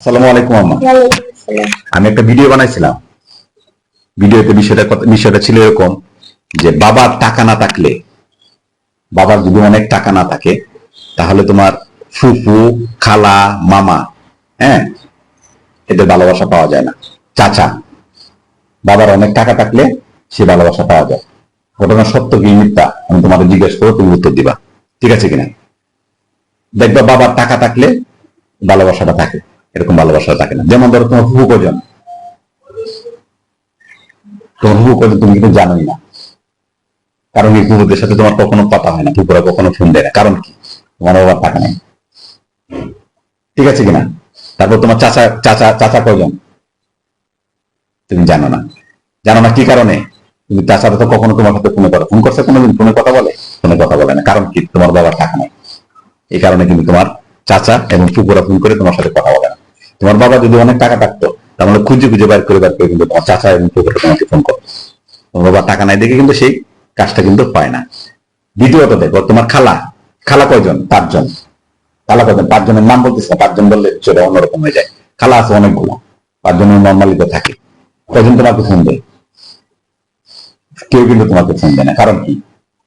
আসসালামু আলাইকুম আম্মা। ওয়ালাইকুম আসসালাম। আমি একটা ভিডিও বানাইছিলাম। ভিডিওতে বিষয়টা বিষয়টা ছিল এরকম যে বাবার টাকা না থাকলে বাবার যদি অনেক টাকা না থাকে তাহলে তোমার ফুফু খালা মামা হ্যাঁ এদের ভালোবাসা পাওয়া যায় না। চাচা বাবার অনেক টাকা থাকলে সে ভালোবাসা পাওয়া যায়। ঘটনা সত্য কি মিথ্যা আমি তোমাকে জিজ্ঞেস করব তুমি উত্তর দিবা। ঠিক আছে কিনা? দেখবা বাবার টাকা থাকলে ভালোবাসাটা থাকে। এরকম ভালোবাসা থাকে না। যেমন ধরো তোমার ফুফু কজন? তোমার ফুফু কজন তুমি কিন্তু জানোই না। কারণ এই ফুফুদের সাথে তোমার কখনো কথা হয় না ফুপুরা কখনো ফোন দেয় না। কারণ কি? তোমার বাবার টাকা নেই। ঠিক আছে কিনা? তারপর তোমার চাচা চাচা চাচা কজন? তুমি জানো না। জানো না কি কারণে? তুমি চাচারা তো কখনো তোমার সাথে ফোনে করে ফোন করছে কোনোদিন? ফোনে কথা বলে? ফোনে কথা বলে না। কারণ কি? তোমার বাবার টাকা নেই। এই কারণে কিন্তু তোমার চাচা এবং ফুপুরা ফোন করে তোমার সাথে কথা তোমার বাবা যদি অনেক টাকা থাকতো তাহলে খুঁজে খুঁজে বাইর করে বাইর করে কিন্তু তোমার চাচা এবং ফুপুরা তোমাকে ফোন করতো। তোমার বাবা টাকা নাই দেখে কিন্তু সেই কাজটা কিন্তু পায় না। দ্বিতীয়ত দেখো তোমার খালা খালা কয়জন? পাঁচজন। খালা কয়জন? পাঁচজনের নাম বলতেছে না পাঁচজন বললে সেটা অন্যরকম হয়ে যায়। খালা আছে অনেকগুলো পাঁচজনের নর্মালিতে থাকে। কয়জন তোমাকে ফোন দেয়? কেউ কিন্তু তোমাকে ফোন দেয় না। কারণ কি?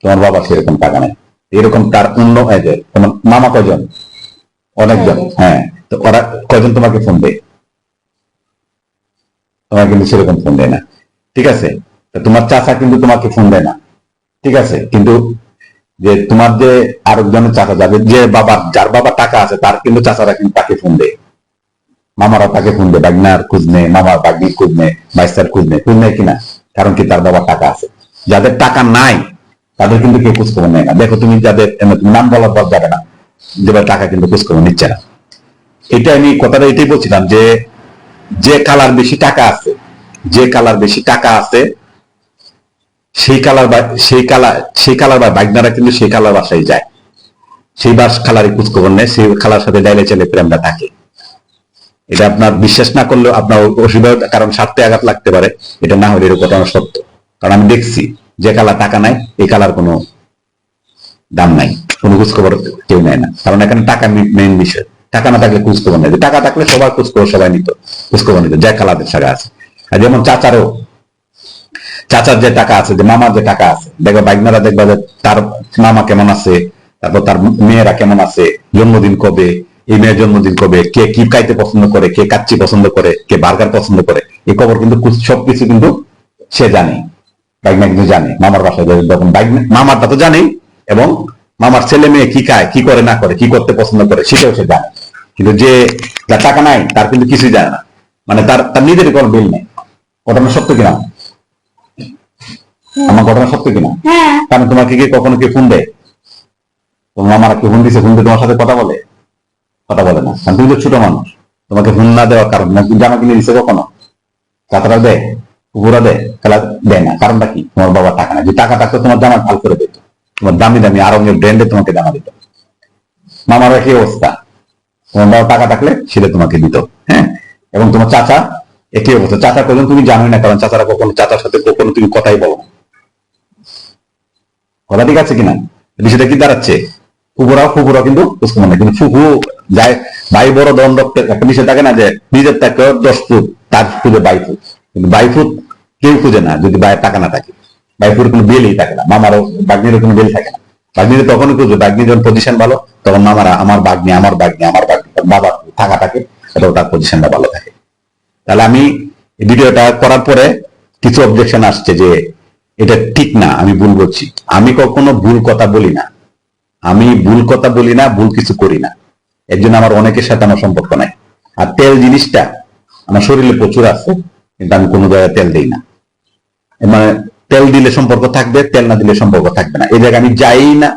তোমার বাবা সেরকম টাকা নেই। এরকম তার অন্য তোমার মামা কয়জন? অনেকজন হ্যাঁ। তো ওরা কয়জন তোমাকে ফোন দেয়? তোমার কিন্তু সেরকম ফোন দেয় না। ঠিক আছে? তোমার চাচা কিন্তু তোমাকে ফোন দেয় না। ঠিক আছে? কিন্তু যে তোমার যে আরেকজনের চাচা যাবে, যে বাবার, যার বাবা টাকা আছে, তার কিন্তু চাচারা কিন্তু তাকে ফোন দেয়। মামারা তাকে ফোন দেয়, বাগনার খুঁজ নেয়, মামার বাগনির খুঁজ নেয় বাইস্তার খুঁজ নেয় খুঁজ নেয় কিনা? কারণ কি তার বাবার টাকা আছে। যাদের টাকা নাই, তাদের কিন্তু কেউ খোঁজ খবর নেয় না। দেখো তুমি যাদের নাম বলার পর যাবে না। যে টাকা কিন্তু খোঁজ খবর নিচ্ছে না। এটা আমি কথাটা এটাই বলছিলাম যে যে কালার বেশি টাকা আছে, যে কালার বেশি টাকা আছে, সেই কালার বা, সেই কালার সেই কালার বা বাগনারা কিন্তু সেই কালার বাসায় যায়। সেই বাস কালারই খোঁজ খবর নেয়, সেই কালার সাথে ডাইলে চলে প্রেমটা থাকে। এটা আপনার বিশ্বাস না করলেও আপনার অসুবিধা, কারণ স্বার্থে আঘাত লাগতে পারে। এটা না হলে এর ঘটনা সত্য। কারণ আমি দেখছি যে কালার টাকা নাই, এই কালার কোনো দাম নাই। কোনো খোঁজখবর কেউ নেয় না। কারণ এখানে টাকা মেইন বিষয়। টাকা না থাকলে খোঁজখবর নেই। টাকা থাকলে সবার খোঁজখবর সবাই নিত খোঁজখবর নিত, যে কালারের টাকা আছে। আর যেমন চাচারও, চাচার যে টাকা আছে, যে মামার যে টাকা আছে, দেখবে বাইকনারা দেখবা যে তার মামা কেমন আছে, তারপর তার মেয়েরা কেমন আছে, জন্মদিন কবে, এই মেয়ের জন্মদিন কবে, কে কি খাইতে পছন্দ করে, কে কাচ্চি পছন্দ করে, কে বার্গার পছন্দ করে, এই খবর কিন্তু কুছ- সবকিছু কিন্তু সে জানে বাইকনা কিন্তু জানে, মামার বাসায় যখন বাইক মামারটা তো জানেই, এবং মামার ছেলে মেয়ে কি খায়, কি করে না করে, কি করতে পছন্দ করে, সেটাও সে জানে। কিন্তু যে যার টাকা নাই তার কিন্তু কিছুই জানে না। মানে তার তার নিজেরই কোনো বিল নেই। ঘটনা সত্য কিনা? আমার ঘটনা সত্য কিনা? হ্যাঁ। কারণ তোমাকে কি কখনো কি ফোন দেয়? তোমার মামারা কি ফোন দিছে ফোন দিয়ে তোমার সাথে কথা বলে? কথা বলে না। কারণ তুমি তো ছোট মানুষ। তোমাকে ফোন না দেওয়ার কারণ না। তুমি জামা কিনে দিছে কখনো? চাতারা দেয় কুকুরা দেয় খেলা দেয় না। কারণটা কি? তোমার বাবার টাকা না যে টাকা থাকতো তোমার জামা ভালো করে দিত। তোমার দামি দামি আরও ব্র্যান্ডে তোমাকে জামা দিত। মামার কি অবস্থা। তোমার বাবার টাকা থাকলে সেটা তোমাকে দিত হ্যাঁ? এবং তোমার চাচা একই অবস্থা। চাচা কখন তুমি জানোই না, কারণ চাচারা কখনো চাচার সাথে কখনো তুমি কথাই বলো কথা ঠিক আছে কিনা? বিষয়টা কি দাঁড়াচ্ছে? ফুপুরাও ফুপুরাও কিন্তু নেই কিন্তু ফুপু যায় ভাই বড় দণ্ড একটা বিষয় থাকে না যে, নিজের থাকে দশ ফুট, তার খুঁজে বাই ফুট। কিন্তু বাই ফুট কেউ খুঁজে না, যদি বাইয়ের টাকা না থাকে। বাই ফুট কোনো বেলই থাকে না, মামারও বাগ্নিরও কোনো বেল থাকে না। বাগ্নির তখনই খুঁজবে বাগ্নির যখন পজিশন ভালো তখন মামারা, আমার বাগ্নি আমার বাগ্নি আমার বাগ্নি বাবার থাকা থাকে এটাও তার পজিশনটা ভালো থাকে। তাহলে আমি ভিডিওটা করার পরে কিছু অবজেকশন আসছে যে এটা ঠিক না, আমি ভুল বলছি। আমি কখনো ভুল কথা বলি না। আমি ভুল কথা বলি না, ভুল কিছু করি না। এর জন্য আমার অনেকের সাথে আমার সম্পর্ক নাই। আর তেল জিনিসটা আমার শরীরে প্রচুর আছে, কিন্তু আমি কোনো জায়গায় তেল দিই না। মানে তেল দিলে সম্পর্ক থাকবে, তেল না দিলে সম্পর্ক থাকবে না। এই জায়গায় আমি যাই না।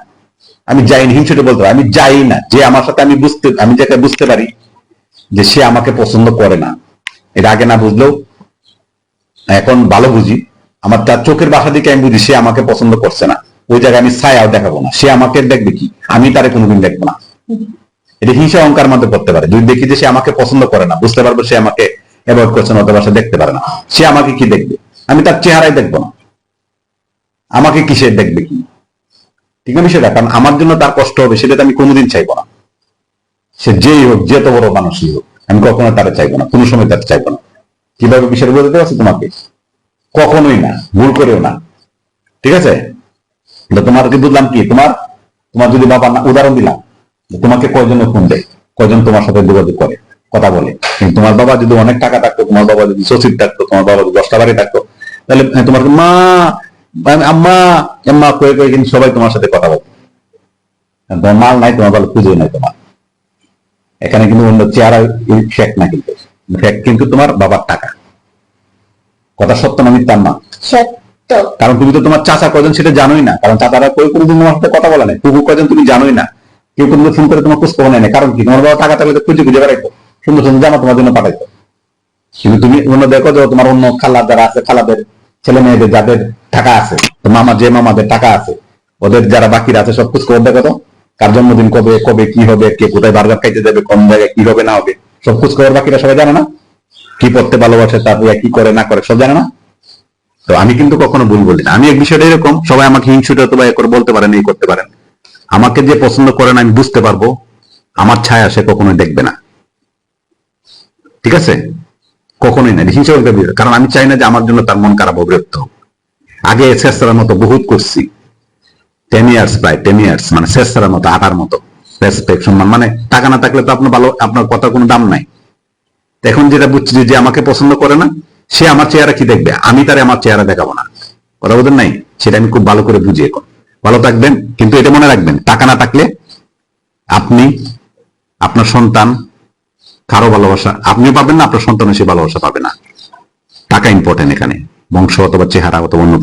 আমি যাইনি হিংসুটে বলতে পারি। আমি যাই না, যে আমার সাথে আমি বুঝতে, আমি যাকে বুঝতে পারি যে সে আমাকে পছন্দ করে না। এটা আগে না বুঝলেও, এখন ভালো বুঝি। আমার তার চোখের বাসা দিকে আমি বুঝি, সে আমাকে পছন্দ করছে না। ওই জায়গায় আমি ছায়াও দেখাবো না। সে আমাকে দেখবে কি? আমি তারে কোনোদিন দেখব না। এটা হিংসা অহংকার মধ্যে করতে পারে। যদি দেখি যে সে আমাকে পছন্দ করে না, বুঝতে পারব সে আমাকে অ্যাভয়েড করছে না, অথবা দেখতে পারে না। সে আমাকে কি দেখবে? আমি তার চেহারাই দেখব না। আমাকে কিসে দেখবে কি? ঠিক আছে সেটা কারণ আমার জন্য তার কষ্ট হবে, সেটা আমি কোনোদিন চাইব না। সে যেই হোক যে তো বড় মানুষই হোক, আমি কখনো তারা চাইব না, কোনো সময় তারা চাইব না। কীভাবে বিষয় বোঝাতে পারছি তোমাকে? কখনোই না, ভুল করেও না। ঠিক আছে? তো তোমার কি বুঝলাম কি? তোমার তোমার যদি বাবা না, উদাহরণ দিলাম তোমাকে কয়জন ফোন দেয়? কয়জন তোমার সাথে যোগাযোগ করে? কথা বলে। কিন্তু তোমার বাবা যদি অনেক টাকা থাকতো, তোমার বাবা যদি সচিব থাকতো, তোমার বাবা যদি দশটা বাড়ি থাকতো, তাহলে, তোমার মা আম্মা আম্মা কয়ে কয়ে কিন্তু সবাই তোমার সাথে কথা বলতো তোমার মাল নাই তোমার ভালো খুঁজে নাই তোমার। এখানে কিন্তু অন্য চেহারা ফ্যাক না কিন্তু। ফ্যাক কিন্তু তোমার বাবার টাকা। কথা সত্য না না সত্য। কারণ তুমি তো তোমার চাচা কজন সেটা জানোই না। কারণ চাচারা কেউ কোনোদিন তোমার সাথে কথা বলে না কুকু কজন তুমি জানোই না। কেউ কোনো ফোন করে তোমার খোঁজ খবর নেয় কারণ কি? তোমার বাবা টাকা থাকলে তো খুঁজে খুঁজে বেড়াইতো। সুন্দর সুন্দর জামা তোমার জন্য পাঠাইতো। কিন্তু তুমি অন্য দেখো যে তোমার অন্য খালা যারা আছে খালাদের ছেলে মেয়েদের যাদের টাকা আছে মামা, যে মামাদের টাকা আছে, ওদের যারা বাকিরা আছে, সব খোঁজ খবর দেখো তো? কার জন্মদিন কবে কবে কি হবে, কে কোথায় বার্গার খাইতে যাবে, কোন জায়গায় কি হবে, না হবে, সব খোঁজ খবর বাকিরা সবাই জানে না? কি পড়তে ভালোবাসে তারপরে কি করে, না করে, সব জানে না? তো আমি কিন্তু কখনো ভুল বলি না। আমি এক বিষয়টা এরকম, সবাই আমাকে হিংসুটে অথবা করে বলতে পারেন, এই করতে পারেন। আমাকে যে পছন্দ করেন আমি বুঝতে পারব, আমার ছায়া সে কখনোই দেখবে না। ঠিক আছে? কখনোই না হিংসা করতে কারণ আমি চাই না যে আমার জন্য তার মন খারাপ হবে বিরক্ত হোক। আগে শেষরার মতো বহুত করছি। টেন ইয়ার্স প্রায় টেন ইয়ার্স মানে শেষরার মতো আটার মতো। সম্মান মানে টাকা না থাকলে তো আপনার ভালো, আপনার কথার কোনো দাম নাই। এখন যেটা বুঝছি যে যে আমাকে পছন্দ করে না, সে আমার চেহারা কি দেখবে? আমি তারে আমার চেহারা দেখাবো না। কথা বলতেন নাই? সেটা আমি খুব ভালো করে বুঝি এখন। ভালো থাকবেন, কিন্তু এটা মনে রাখবেন, টাকা না থাকলে আপনি, আপনার সন্তান কারও ভালোবাসা আপনিও পাবেন না, আপনার সন্তানও সে ভালোবাসা পাবে না। টাকা ইম্পর্টেন্ট এখানে, বংশ অথবা চেহারা অথবা অন্য